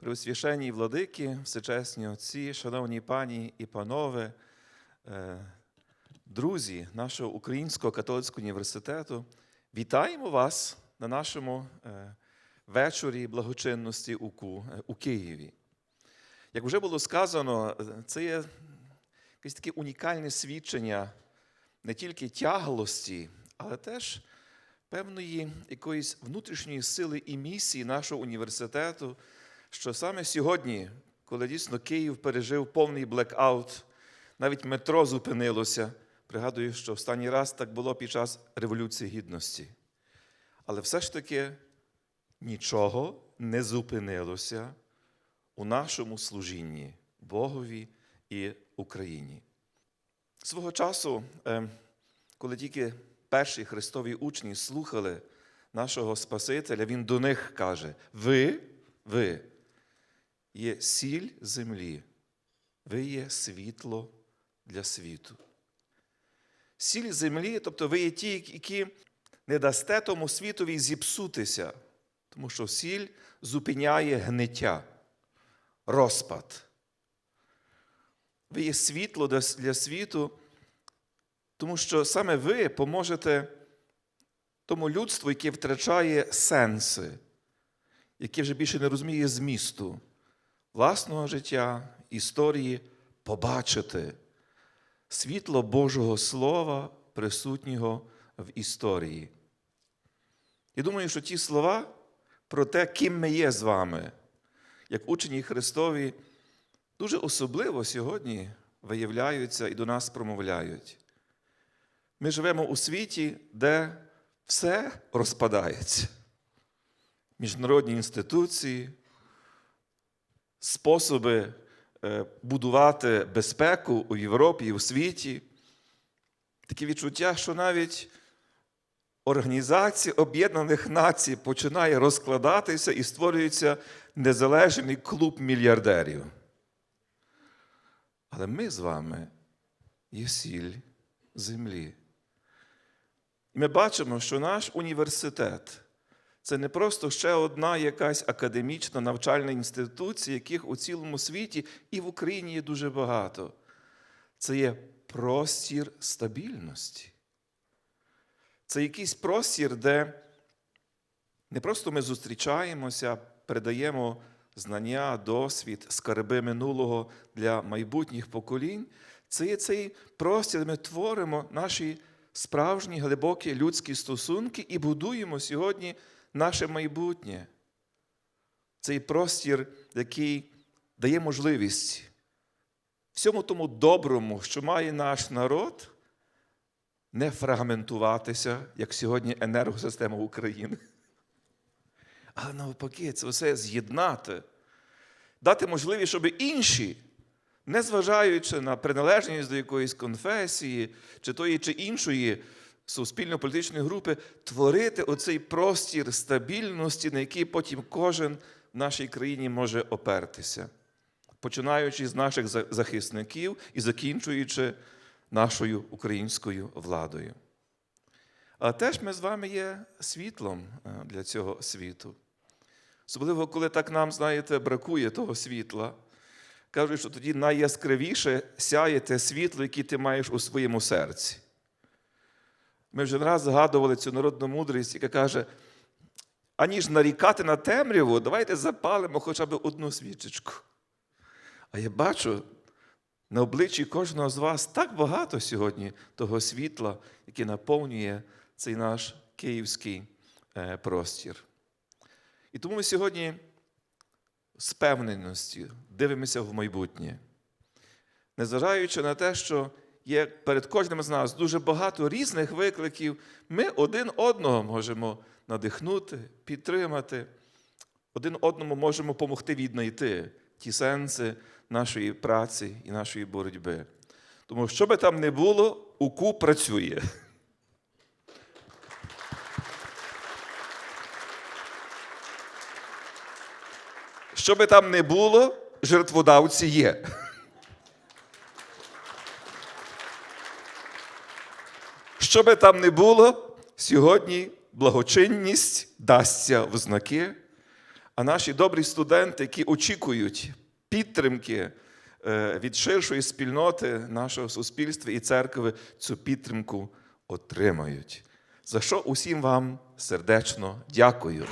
Преосвященні владики, всечесні отці, шановні пані і панове, е, друзі нашого Українського католицького університету, вітаємо вас на нашому е, вечорі благочинності е, у Києві. Як вже було сказано, це є якесь таке унікальне свідчення не тільки тяглості, але теж певної якоїсь внутрішньої сили і місії нашого університету, що саме сьогодні, коли дійсно Київ пережив повний блекаут, навіть метро зупинилося. Пригадую, що останній раз так було під час Революції Гідності. Але все ж таки нічого не зупинилося у нашому служінні Богові і Україні. Свого часу, е, коли тільки перші Христові учні слухали нашого Спасителя, Він до них каже: Ви, ви є сіль землі, ви є світло для світу. Сіль землі, тобто ви є ті, які не дасте тому світові зіпсутися, тому що сіль зупиняє гниття, розпад. Ви є світло для світу, тому що саме ви поможете тому людству, яке втрачає сенси, яке вже більше не розуміє змісту власного життя, історії, побачити світло Божого Слова, присутнього в історії. І думаю, що ті слова про те, ким ми є з вами, як учені Христові, дуже особливо сьогодні виявляються і до нас промовляють. Ми живемо у світі, де все розпадається. Міжнародні інституції, способи е, будувати безпеку у Європі і у світі. Таке відчуття, що навіть Організація Об'єднаних Націй починає розкладатися і створюється незалежний клуб мільярдерів. Але ми з вами є сіль землі. І ми бачимо, що наш університет це не просто ще одна якась академічна навчальна інституція, яких у цілому світі і в Україні є дуже багато. Це є простір стабільності. Це якийсь простір, де не просто ми зустрічаємося, передаємо знання, досвід, скарби минулого для майбутніх поколінь. Це є цей простір, де ми творимо наші справжні глибокі людські стосунки і будуємо сьогодні наше майбутнє. Цей простір, який дає можливість всьому тому доброму, що має наш народ, не фрагментуватися, як сьогодні енергосистема України. Але навпаки, це все з'єднати, дати можливість, щоб інші, незважаючи на приналежність до якоїсь конфесії, чи тої чи іншої суспільно-політичної групи, творити оцей простір стабільності, на який потім кожен в нашій країні може опертися, починаючи з наших захисників і закінчуючи нашою українською владою. А теж ми з вами є світлом е, для цього світу. Особливо, коли так нам, знаєте, бракує того світла. Кажуть, що тоді найяскравіше сяє те світло, яке ти маєш у своєму серці. Ми вже не раз згадували цю народну мудрість, яка каже: аніж нарікати на темряву, давайте запалимо хоча б одну свічечку. А я бачу, на обличчі кожного з вас так багато сьогодні того світла, яке наповнює цей наш київський е, простір. І тому ми сьогодні з певненістю дивимося в майбутнє. Незважаючи на те, що є перед кожним з нас дуже багато різних викликів, ми один одного можемо надихнути, підтримати, один одному можемо допомогти віднайти ті сенси нашої праці і нашої боротьби. Тому що би там не було, УКУ працює. Що би там не було, жертводавці є. Що би там не було, сьогодні благочинність дасться в знаки, А наші добрі студенти, які очікують підтримки е, від ширшої спільноти нашого суспільства і церкви, цю підтримку отримають. За що усім вам сердечно дякую.